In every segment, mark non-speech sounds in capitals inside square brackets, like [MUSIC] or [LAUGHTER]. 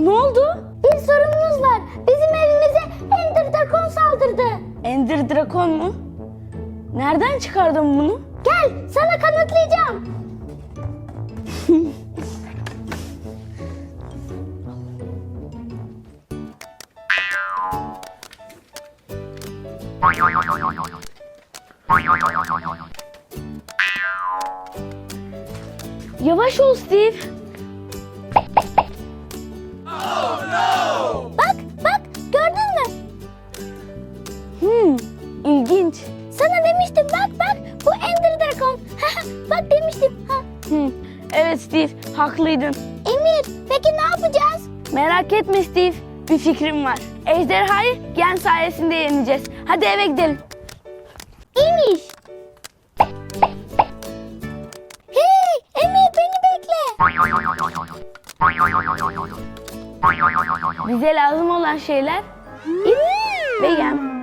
Ne oldu? Bir sorunumuz var. Bizim evimize Ender Dragon saldırdı. Ender Dragon mu? Nereden çıkardın bunu? Gel sana kanıtlayacağım. Yavaş ol Steve. Bak bak gördün mü? Hmm, ilginç. Sana demiştim bak bak bu Ender Dragon. [LAUGHS] bak demiştim. Ha. Hmm, evet Steve, haklıydın. Emir peki ne yapacağız? Merak etme Steve, bir fikrim var. Ejderhayı gen sayesinde yeneceğiz. Hadi eve gidelim. İyiymiş. Bize lazım olan şeyler ip ve yem.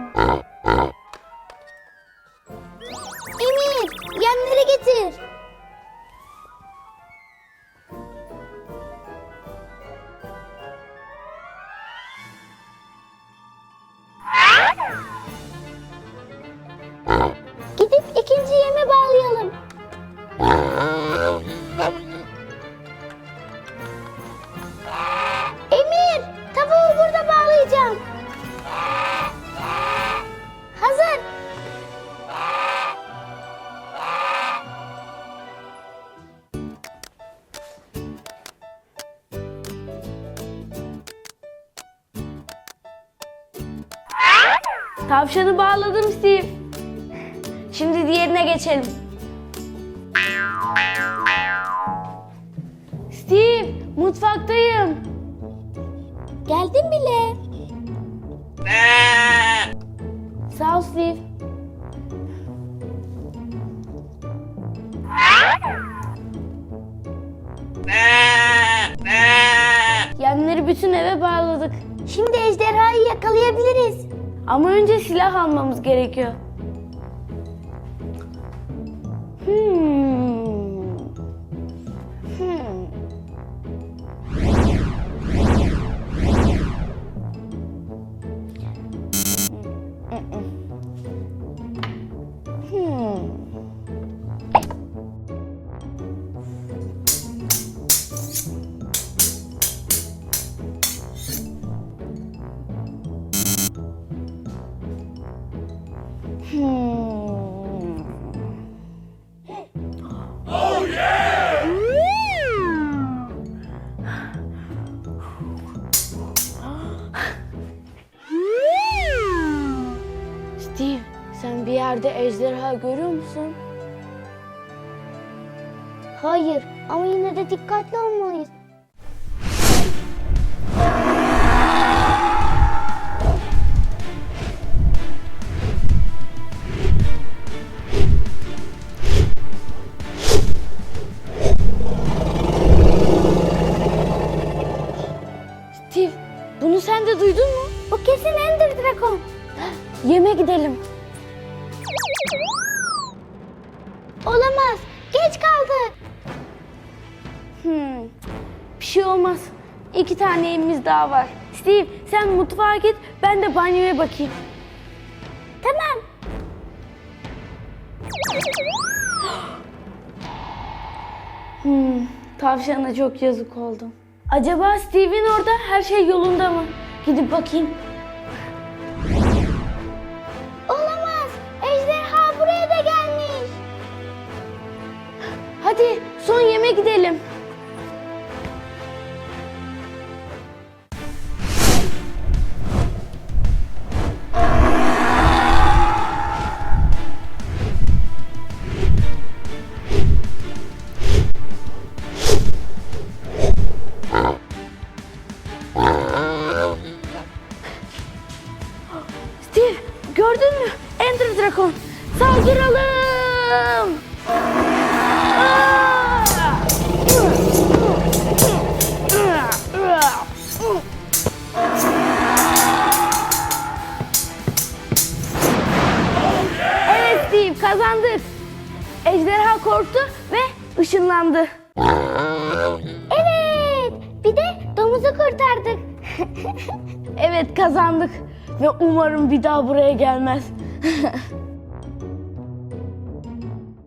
Tavşanı bağladım Steve. Şimdi diğerine geçelim. Steve, mutfaktayım. Geldim bile. Sağ ol Steve. Yemleri bütün eve bağladık. Şimdi ejderhayı yakalayabiliriz. Ama önce silah almamız gerekiyor. Hmm. Steve, sen bir yerde ejderha görüyor musun? Hayır ama yine de dikkatli olmalıyız. Dragon. Yeme gidelim. Olamaz. Geç kaldık. Hmm. Bir şey olmaz. İki tane evimiz daha var. Steve, sen mutfağa git, ben de banyoya bakayım. Tamam. Hmm, tavşana çok yazık oldu. Acaba Steve'in orada her şey yolunda mı? Gidip bakayım. Saldıralım. Evet Steve kazandık. Ejderha korktu ve ışınlandı. Evet. [LAUGHS] Evet kazandık ve umarım bir daha buraya gelmez. [LAUGHS]